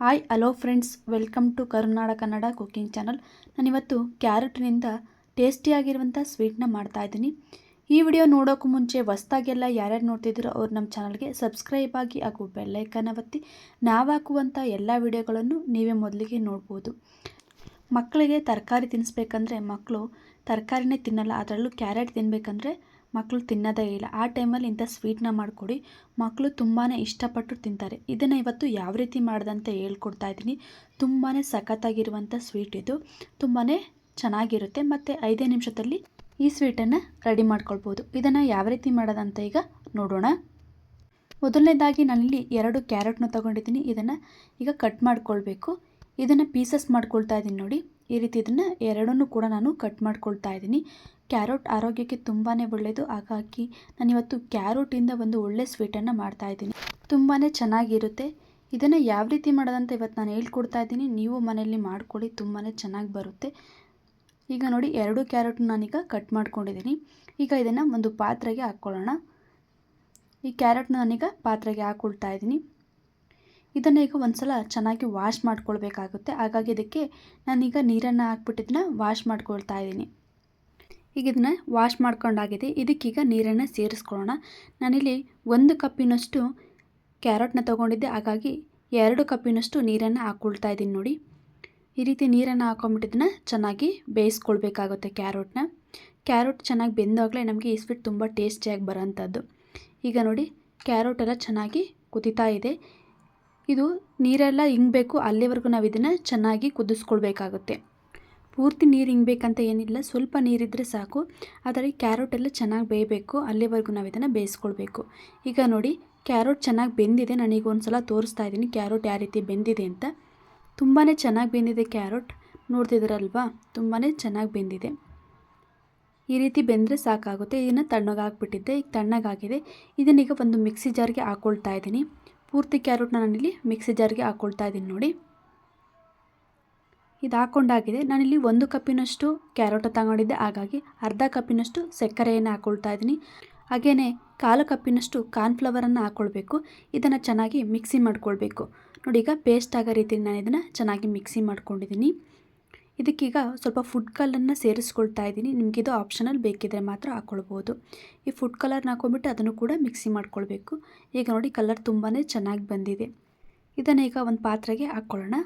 Hi, hello friends. Welcome to Karunada Kannada cooking channel. ನಾನಿವತ್ತು ಕ್ಯಾರೆಟ್ನಿಂದ ಟೇಸ್ಟಿಯಾಗಿರುವಂಥ ಸ್ವೀಟ್ನ ಮಾಡ್ತಾಯಿದ್ದೀನಿ ಈ ವಿಡಿಯೋ ನೋಡೋಕ್ಕೂ ಮುಂಚೆ ಹೊಸ್ದಾಗೆಲ್ಲ ಯಾರ್ಯಾರು ನೋಡ್ತಿದ್ದೀರೋ ಅವ್ರು ನಮ್ಮ ಚಾನಲ್ಗೆ ಸಬ್ಸ್ಕ್ರೈಬ್ ಆಗಿ ಹಾಗೂ ಬೆಲ್ಲೈಕನ್ನ ಒತ್ತಿ ನಾವು ಹಾಕುವಂಥ ಎಲ್ಲ ವಿಡಿಯೋಗಳನ್ನು ನೀವೇ ಮೊದಲಿಗೆ ನೋಡ್ಬೋದು. ಮಕ್ಕಳಿಗೆ ತರಕಾರಿ ತಿನ್ನಿಸ್ಬೇಕಂದ್ರೆ ಮಕ್ಕಳು ತರಕಾರಿನೇ ತಿನ್ನಲ್ಲ, ಅದರಲ್ಲೂ ಕ್ಯಾರೆಟ್ ತಿನ್ನಬೇಕಂದ್ರೆ ಮಕ್ಕಳು ತಿನ್ನೋದೇ ಇಲ್ಲ. ಆ ಟೈಮಲ್ಲಿ ಇಂಥ ಸ್ವೀಟ್ನ ಮಾಡಿಕೊಡಿ. ಮಕ್ಕಳು ತುಂಬಾ ಇಷ್ಟಪಟ್ಟು ತಿಂತಾರೆ. ಇದನ್ನು ಇವತ್ತು ಯಾವ ರೀತಿ ಮಾಡ್ದಂತ ಹೇಳ್ಕೊಡ್ತಾ ಇದ್ದೀನಿ. ತುಂಬಾ ಸಖತ್ತಾಗಿರುವಂಥ ಸ್ವೀಟ್ ಇದು. ತುಂಬಾ ಚೆನ್ನಾಗಿರುತ್ತೆ. ಮತ್ತು ಐದೇ ನಿಮಿಷದಲ್ಲಿ ಈ ಸ್ವೀಟನ್ನು ರೆಡಿ ಮಾಡ್ಕೊಳ್ಬೋದು. ಇದನ್ನು ಯಾವ ರೀತಿ ಮಾಡೋದಂತ ಈಗ ನೋಡೋಣ. ಮೊದಲನೇದಾಗಿ ನಾನಿಲ್ಲಿ ಎರಡು ಕ್ಯಾರೆಟ್ನ ತೊಗೊಂಡಿದ್ದೀನಿ. ಇದನ್ನು ಈಗ ಕಟ್ ಮಾಡ್ಕೊಳ್ಬೇಕು. ಇದನ್ನು ಪೀಸಸ್ ಮಾಡ್ಕೊಳ್ತಾ ಇದ್ದೀನಿ ನೋಡಿ. ಈ ರೀತಿ ಇದನ್ನು ಎರಡನ್ನೂ ಕೂಡ ನಾನು ಕಟ್ ಮಾಡ್ಕೊಳ್ತಾ ಇದ್ದೀನಿ ಕ್ಯಾರೋಟ್ ಆರೋಗ್ಯಕ್ಕೆ ತುಂಬಾ ಒಳ್ಳೆಯದು ಹಾಗಾಗಿ ನಾನಿವತ್ತು ಕ್ಯಾರೋಟಿಂದ ಒಂದು ಒಳ್ಳೆ ಸ್ವೀಟನ್ನು ಮಾಡ್ತಾಯಿದ್ದೀನಿ ತುಂಬಾ ಚೆನ್ನಾಗಿರುತ್ತೆ. ಇದನ್ನು ಯಾವ ರೀತಿ ಮಾಡೋದಂತ ಇವತ್ತು ನಾನು ಹೇಳ್ಕೊಡ್ತಾ ಇದ್ದೀನಿ ನೀವು ಮನೆಯಲ್ಲಿ ಮಾಡ್ಕೊಳ್ಳಿ. ತುಂಬಾ ಚೆನ್ನಾಗಿ ಬರುತ್ತೆ. ಈಗ ನೋಡಿ ಎರಡು ಕ್ಯಾರೆಟ್ ನಾನೀಗ ಕಟ್ ಮಾಡ್ಕೊಂಡಿದ್ದೀನಿ ಈಗ ಇದನ್ನು ಒಂದು ಪಾತ್ರೆಗೆ ಹಾಕ್ಕೊಳ್ಳೋಣ. ಈ ಕ್ಯಾರೆಟ್ನ ನಾನೀಗ ಪಾತ್ರೆಗೆ ಹಾಕ್ಕೊಳ್ತಾ ಇದ್ದೀನಿ ಇದನ್ನು ಈಗ ಒಂದು ಸಲ ಚೆನ್ನಾಗಿ ವಾಶ್ ಮಾಡ್ಕೊಳ್ಬೇಕಾಗುತ್ತೆ. ಹಾಗಾಗಿ ಇದಕ್ಕೆ ನಾನೀಗ ನೀರನ್ನು ಹಾಕ್ಬಿಟ್ಟಿದ್ದನ್ನ ವಾಶ್ ಮಾಡ್ಕೊಳ್ತಾ ಇದ್ದೀನಿ. ಈಗ ಇದನ್ನು ವಾಶ್ ಮಾಡ್ಕೊಂಡಾಗಿದೆ. ಇದಕ್ಕೀಗ ನೀರನ್ನು ಸೇರಿಸ್ಕೊಳ್ಳೋಣ. ನಾನಿಲ್ಲಿ ಒಂದು ಕಪ್ಪಿನಷ್ಟು ಕ್ಯಾರೆಟ್ನ ತೊಗೊಂಡಿದ್ದೆ. ಹಾಗಾಗಿ ಎರಡು ಕಪ್ಪಿನಷ್ಟು ನೀರನ್ನು ಹಾಕ್ಕೊಳ್ತಾ ಇದ್ದೀನಿ ನೋಡಿ. ಈ ರೀತಿ ನೀರನ್ನು ಹಾಕೊಂಬಿಟ್ಟಿದ್ದನ್ನ ಚೆನ್ನಾಗಿ ಬೇಯಿಸ್ಕೊಳ್ಬೇಕಾಗುತ್ತೆ ಕ್ಯಾರೆಟ್ನ. ಕ್ಯಾರೆಟ್ ಚೆನ್ನಾಗಿ ಬೆಂದಾಗಲೇ ನಮಗೆ ಈ ಸ್ವೀಟ್ ತುಂಬ ಟೇಸ್ಟಿಯಾಗಿ ಬರೋಂಥದ್ದು. ಈಗ ನೋಡಿ ಕ್ಯಾರೆಟ್ ಎಲ್ಲ ಚೆನ್ನಾಗಿ ಕುದಿತಾ ಇದೆ. ಇದು ನೀರೆಲ್ಲ ಹಿಂಗಬೇಕು ಅಲ್ಲಿವರೆಗೂ ನಾವು ಇದನ್ನು ಚೆನ್ನಾಗಿ ಕುದಿಸ್ಕೊಳ್ಬೇಕಾಗುತ್ತೆ. ಪೂರ್ತಿ ನೀರು ಹಿಂಗಬೇಕಂತ ಏನಿಲ್ಲ, ಸ್ವಲ್ಪ ನೀರಿದ್ದರೆ ಸಾಕು. ಆದರೆ ಕ್ಯಾರೆಟ್ ಎಲ್ಲ ಚೆನ್ನಾಗಿ ಬೇಯಬೇಕು, ಅಲ್ಲಿವರೆಗೂ ನಾವು ಇದನ್ನು ಬೇಯಿಸ್ಕೊಳ್ಬೇಕು. ಈಗ ನೋಡಿ, ಕ್ಯಾರೆಟ್ ಚೆನ್ನಾಗಿ ಬೆಂದಿದೆ. ನನಗೆ ಒಂದು ಸಲ ತೋರಿಸ್ತಾ ಇದ್ದೀನಿ ಕ್ಯಾರೆಟ್ ಯಾವ ರೀತಿ ಬೆಂದಿದೆ ಅಂತ. ತುಂಬಾ ಚೆನ್ನಾಗಿ ಬೆಂದಿದೆ ಕ್ಯಾರೆಟ್. ನೋಡ್ತಿದ್ದೀರಲ್ವಾ? ತುಂಬಾ ಚೆನ್ನಾಗಿ ಬೆಂದಿದೆ. ಈ ರೀತಿ ಬೆಂದರೆ ಸಾಕಾಗುತ್ತೆ. ಇದನ್ನು ತಣ್ಣಗಾಗ್ಬಿಟ್ಟಿದ್ದೆ ಈಗ ತಣ್ಣಗಾಗಿದೆ. ಇದನ್ನೀಗ ಒಂದು ಮಿಕ್ಸಿ ಜಾರ್ಗೆ ಹಾಕ್ಕೊಳ್ತಾ ಇದ್ದೀನಿ. ಪೂರ್ತಿ ಕ್ಯಾರೆಟ್ನ ನಾನಿಲ್ಲಿ ಮಿಕ್ಸಿ ಜಾರ್ಗೆ ಹಾಕ್ಕೊಳ್ತಾ ಇದ್ದೀನಿ ನೋಡಿ. ಇದು ಹಾಕ್ಕೊಂಡಾಗಿದೆ ನಾನಿಲ್ಲಿ ಒಂದು ಕಪ್ಪಿನಷ್ಟು ಕ್ಯಾರೆಟ್ ತಗೊಂಡಿದ್ದೆ. ಹಾಗಾಗಿ ಅರ್ಧ ಕಪ್ಪಿನಷ್ಟು ಸಕ್ಕರೆಯನ್ನು ಹಾಕ್ಕೊಳ್ತಾ ಇದ್ದೀನಿ. ಹಾಗೆಯೇ ಕಾಲು ಕಪ್ಪಿನಷ್ಟು ಕಾರ್ನ್ಫ್ಲವರನ್ನು ಹಾಕ್ಕೊಳ್ಬೇಕು ಇದನ್ನು ಚೆನ್ನಾಗಿ ಮಿಕ್ಸಿ ಮಾಡ್ಕೊಳ್ಬೇಕು. ನೋಡಿ, ಈಗ ಪೇಸ್ಟ್ ಆಗೋ ರೀತಿ ನಾನು ಇದನ್ನು ಚೆನ್ನಾಗಿ ಮಿಕ್ಸಿ ಮಾಡ್ಕೊಂಡಿದ್ದೀನಿ. ಇದಕ್ಕೀಗ ಸ್ವಲ್ಪ ಫುಡ್ ಕಲರನ್ನ ಸೇರಿಸ್ಕೊಳ್ತಾ ಇದ್ದೀನಿ. ಇದು ಆಪ್ಷನಲ್ ಬೇಕಿದ್ರೆ ಮಾತ್ರ ಹಾಕ್ಕೊಳ್ಬೋದು ಈ ಫುಡ್ ಕಲರ್ನ ಹಾಕೊಂಡ್ಬಿಟ್ಟು ಅದನ್ನು ಕೂಡ ಮಿಕ್ಸಿ ಮಾಡ್ಕೊಳ್ಬೇಕು. ಈಗ ನೋಡಿ ಕಲರ್ ತುಂಬಾ ಚೆನ್ನಾಗಿ ಬಂದಿದೆ. ಇದನ್ನು ಈಗ ಒಂದು ಪಾತ್ರೆಗೆ ಹಾಕ್ಕೊಳ್ಳೋಣ.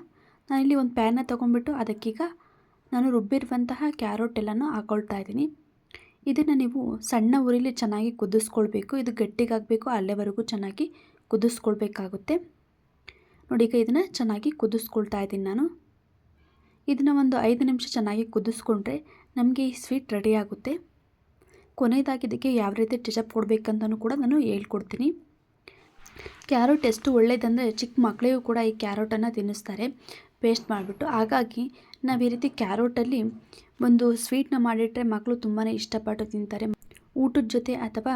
ನಾನಿಲ್ಲಿ ಒಂದು ಪ್ಯಾನ್ನ ತೊಗೊಂಡ್ಬಿಟ್ಟು ಅದಕ್ಕೀಗ ನಾನು ರುಬ್ಬಿರುವಂತಹ ಕ್ಯಾರೋಟ್ ಎಲ್ಲನೂ ಹಾಕ್ಕೊಳ್ತಾ ಇದ್ದೀನಿ. ಇದನ್ನು ನೀವು ಸಣ್ಣ ಉರಿಲಿ ಚೆನ್ನಾಗಿ ಕುದಿಸ್ಕೊಳ್ಬೇಕು. ಇದು ಗಟ್ಟಿಗಾಗಬೇಕು, ಅಲ್ಲೇವರೆಗೂ ಚೆನ್ನಾಗಿ ಕುದಿಸ್ಕೊಳ್ಬೇಕಾಗುತ್ತೆ. ನೋಡಿ ಈಗ ಇದನ್ನು ಚೆನ್ನಾಗಿ ಕುದಿಸ್ಕೊಳ್ತಾ ಇದ್ದೀನಿ ನಾನು. ಇದನ್ನು ಒಂದು ಐದು ನಿಮಿಷ ಚೆನ್ನಾಗಿ ಕುದಿಸ್ಕೊಂಡ್ರೆ ನಮಗೆ ಈ ಸ್ವೀಟ್ ರೆಡಿ ಆಗುತ್ತೆ. ಕೊನೆಯದಾಗಿ ಇದಕ್ಕೆ ಯಾವ ರೀತಿ ಟಿಚಪ್ ಕೊಡಬೇಕಂತನೂ ಕೂಡ ನಾನು ಹೇಳ್ಕೊಡ್ತೀನಿ. ಕ್ಯಾರೆಟ್ ಎಷ್ಟು ಒಳ್ಳೆಯದಂದರೆ ಚಿಕ್ಕ ಮಕ್ಕಳಿಗೂ ಕೂಡ ಈ ಕ್ಯಾರೋಟನ್ನು ತಿನ್ನಿಸ್ತಾರೆ. ಪೇಸ್ಟ್ ಮಾಡಿಬಿಟ್ಟು ಹಾಗಾಗಿ ನಾವು ಈ ರೀತಿ ಕ್ಯಾರೋಟಲ್ಲಿ ಒಂದು ಸ್ವೀಟ್ನ ಮಾಡಿಟ್ರೆ ಮಕ್ಕಳು ತುಂಬಾ ಇಷ್ಟಪಟ್ಟು ತಿಂತಾರೆ. ಊಟದ ಜೊತೆ ಅಥವಾ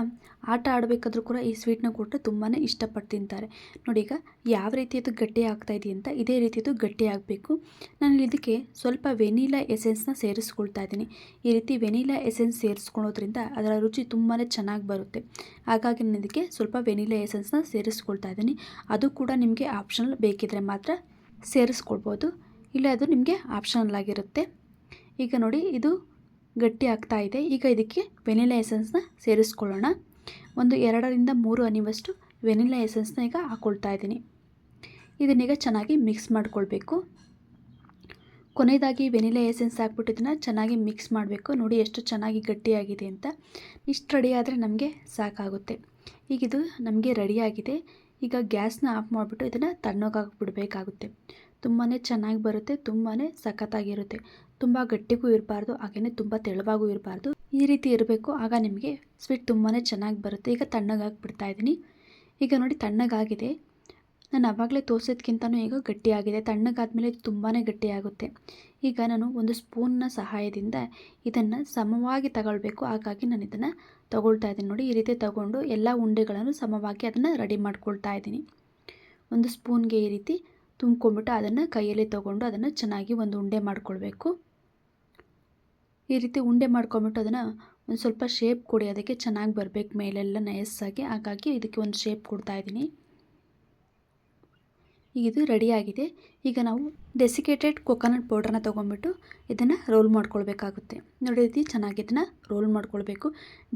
ಆಟ ಆಡಬೇಕಾದ್ರೂ ಕೂಡ ಈ ಸ್ವೀಟ್ನ ಕೊಟ್ಟರೆ ತುಂಬಾ ಇಷ್ಟಪಟ್ಟು ತಿಂತಾರೆ. ನೋಡಿ ಈಗ ಯಾವ ರೀತಿಯದು ಗಟ್ಟಿ ಆಗ್ತಾ ಇದೆ ಅಂತ ಇದೇ ರೀತಿಯದು ಗಟ್ಟಿ ಆಗಬೇಕು. ನಾನು ಇದಕ್ಕೆ ಸ್ವಲ್ಪ ವೆನಿಲಾ ಎಸೆನ್ಸ್ನ ಸೇರಿಸ್ಕೊಳ್ತಾ ಇದ್ದೀನಿ. ಈ ರೀತಿ ವೆನಿಲಾ ಎಸೆನ್ಸ್ ಸೇರಿಸ್ಕೊಳೋದ್ರಿಂದ ಅದರ ರುಚಿ ತುಂಬಾ ಚೆನ್ನಾಗಿ ಬರುತ್ತೆ. ಹಾಗಾಗಿ ನಾನು ಇದಕ್ಕೆ ಸ್ವಲ್ಪ ವೆನಿಲಾ ಎಸೆನ್ಸ್ನ ಸೇರಿಸ್ಕೊಳ್ತಾ ಇದ್ದೀನಿ. ಅದು ಕೂಡ ನಿಮಗೆ ಆಪ್ಷನಲ್ ಬೇಕಿದ್ರೆ ಮಾತ್ರ ಸೇರಿಸ್ಕೊಳ್ಬೋದು. ಇಲ್ಲ ಅದು ನಿಮಗೆ ಆಪ್ಷನಲ್ ಆಗಿರುತ್ತೆ. ಈಗ ನೋಡಿ ಇದು ಗಟ್ಟಿ ಆಗ್ತಾ ಇದೆ. ಈಗ ಇದಕ್ಕೆ ವೆನಿಲಾ ಎಸೆನ್ಸ್ನ ಸೇರಿಸ್ಕೊಳ್ಳೋಣ. ಒಂದು ಎರಡರಿಂದ ಮೂರು ಅನಿವಷ್ಟು ವೆನಿಲಾ ಎಸೆನ್ಸ್ನ ಈಗ ಹಾಕ್ಕೊಳ್ತಾ ಇದ್ದೀನಿ. ಇದನ್ನೀಗ ಚೆನ್ನಾಗಿ ಮಿಕ್ಸ್ ಮಾಡಿಕೊಳ್ಬೇಕು. ಕೊನೆಯದಾಗಿ ವೆನಿಲಾ ಎಸೆನ್ಸ್ ಹಾಕ್ಬಿಟ್ಟು ಚೆನ್ನಾಗಿ ಮಿಕ್ಸ್ ಮಾಡಬೇಕು. ನೋಡಿ ಎಷ್ಟು ಚೆನ್ನಾಗಿ ಗಟ್ಟಿಯಾಗಿದೆ ಅಂತ. ಇಷ್ಟು ರೆಡಿ ಆದರೆ ನಮಗೆ ಸಾಕಾಗುತ್ತೆ. ಈಗಿದು ನಮಗೆ ರೆಡಿಯಾಗಿದೆ ಈಗ ಗ್ಯಾಸ್ನ ಆಫ್ ಮಾಡಿಬಿಟ್ಟು ಇದನ್ನು ತಣ್ಣಗಾಕ್ಬಿಡ್ಬೇಕಾಗುತ್ತೆ. ತುಂಬಾ ಚೆನ್ನಾಗಿ ಬರುತ್ತೆ. ತುಂಬಾ ಸಖತ್ತಾಗಿರುತ್ತೆ. ತುಂಬ ಗಟ್ಟಿಗೂ ಇರಬಾರ್ದು ಹಾಗೆಯೇ ತುಂಬ ತೆಳುವಾಗೂ ಇರಬಾರ್ದು. ಈ ರೀತಿ ಇರಬೇಕು. ಆಗ ನಿಮಗೆ ಸ್ವೀಟ್ ತುಂಬಾ ಚೆನ್ನಾಗಿ ಬರುತ್ತೆ. ಈಗ ತಣ್ಣಗಾಗಿ ಬಿಡ್ತಾ ಇದ್ದೀನಿ. ಈಗ ನೋಡಿ ತಣ್ಣಗಾಗಿದೆ. ನಾನು ಆವಾಗಲೇ ತೋರಿಸೋದ್ಕಿಂತನೂ ಈಗ ಗಟ್ಟಿಯಾಗಿದೆ. ತಣ್ಣಗಾದ್ಮೇಲೆ ತುಂಬಾ ಗಟ್ಟಿಯಾಗುತ್ತೆ. ಈಗ ನಾನು ಒಂದು ಸ್ಪೂನ್ನ ಸಹಾಯದಿಂದ ಇದನ್ನು ಸಮವಾಗಿ ತಗೊಳ್ಬೇಕು. ಹಾಗಾಗಿ ನಾನು ಇದನ್ನು ತಗೊಳ್ತಾ ಇದ್ದೀನಿ. ನೋಡಿ, ಈ ರೀತಿ ತಗೊಂಡು ಎಲ್ಲ ಉಂಡೆಗಳನ್ನು ಸಮವಾಗಿ ಅದನ್ನು ರೆಡಿ ಮಾಡ್ಕೊಳ್ತಾ ಇದ್ದೀನಿ. ಒಂದು ಸ್ಪೂನ್ಗೆ ಈ ರೀತಿ ತುಂಬ್ಕೊಂಬಿಟ್ಟು ಅದನ್ನು ಕೈಯಲ್ಲಿ ತಗೊಂಡು ಅದನ್ನು ಚೆನ್ನಾಗಿ ಒಂದು ಉಂಡೆ ಮಾಡ್ಕೊಳ್ಬೇಕು. ಈ ರೀತಿ ಉಂಡೆ ಮಾಡ್ಕೊಂಬಿಟ್ಟು ಅದನ್ನು ಒಂದು ಸ್ವಲ್ಪ ಶೇಪ್ ಕೊಡಿ, ಅದಕ್ಕೆ ಚೆನ್ನಾಗಿ ಬರಬೇಕು ಮೇಲೆಲ್ಲ ನಯಸ್ಸಾಗಿ ಹಾಗಾಗಿ ಇದಕ್ಕೆ ಒಂದು ಶೇಪ್ ಕೊಡ್ತಾ ಇದ್ದೀನಿ. ಈಗ ಇದು ರೆಡಿಯಾಗಿದೆ ಈಗ ನಾವು ಡೆಸಿಕೇಟೆಡ್ ಕೊಕೊನಟ್ ಪೌಡ್ರನ್ನ ತೊಗೊಂಬಿಟ್ಟು ಇದನ್ನು ರೋಲ್ ಮಾಡ್ಕೊಳ್ಬೇಕಾಗುತ್ತೆ. ನೋಡಿ ರೀತಿ ಚೆನ್ನಾಗಿ ಇದನ್ನು ರೋಲ್ ಮಾಡ್ಕೊಳ್ಬೇಕು.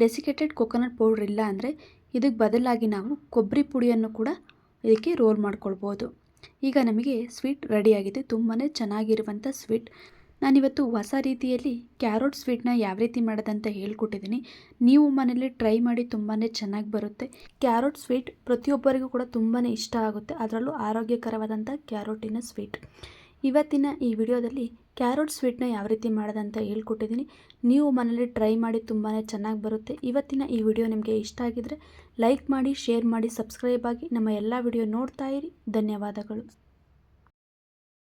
ಡೆಸಿಕೇಟೆಡ್ ಕೊಕೊನಟ್ ಪೌಡ್ರ್ ಇಲ್ಲ ಅಂದರೆ ಇದಕ್ಕೆ ಬದಲಾಗಿ ನಾವು ಕೊಬ್ಬರಿ ಪುಡಿಯನ್ನು ಕೂಡ ಇದಕ್ಕೆ ರೋಲ್ ಮಾಡ್ಕೊಳ್ಬೋದು. ಈಗ ನಮಗೆ ಸ್ವೀಟ್ ರೆಡಿಯಾಗಿದೆ ತುಂಬಾ ಚೆನ್ನಾಗಿರುವಂಥ ಸ್ವೀಟ್ ನಾನಿವತ್ತು ಹೊಸ ರೀತಿಯಲ್ಲಿ ಕ್ಯಾರೋಟ್ ಸ್ವೀಟ್ನ ಯಾವ ರೀತಿ ಮಾಡೋದಂತ ಹೇಳ್ಕೊಟ್ಟಿದ್ದೀನಿ. ನೀವು ಮನೇಲಿ ಟ್ರೈ ಮಾಡಿ ತುಂಬಾ ಚೆನ್ನಾಗಿ ಬರುತ್ತೆ. ಕ್ಯಾರೋಟ್ ಸ್ವೀಟ್ ಪ್ರತಿಯೊಬ್ಬರಿಗೂ ಕೂಡ ತುಂಬಾ ಇಷ್ಟ ಆಗುತ್ತೆ. ಅದರಲ್ಲೂ ಆರೋಗ್ಯಕರವಾದಂಥ ಕ್ಯಾರೋಟಿನ ಸ್ವೀಟ್. ಇವತ್ತಿನ ಈ ವಿಡಿಯೋದಲ್ಲಿ ಕ್ಯಾರೋಟ್ ಸ್ವೀಟ್ನ ಯಾವ ರೀತಿ ಮಾಡೋದಂತ ಹೇಳ್ಕೊಟ್ಟಿದ್ದೀನಿ. ನೀವು ಮನೇಲಿ ಟ್ರೈ ಮಾಡಿ ತುಂಬಾ ಚೆನ್ನಾಗಿ ಬರುತ್ತೆ. ಇವತ್ತಿನ ಈ ವಿಡಿಯೋ ನಿಮಗೆ ಇಷ್ಟ ಆಗಿದರೆ ಲೈಕ್ ಮಾಡಿ, ಶೇರ್ ಮಾಡಿ, ಸಬ್ಸ್ಕ್ರೈಬ್ ಆಗಿ ನಮ್ಮ ಎಲ್ಲ ವಿಡಿಯೋ ನೋಡ್ತಾ ಇರಿ. ಧನ್ಯವಾದಗಳು.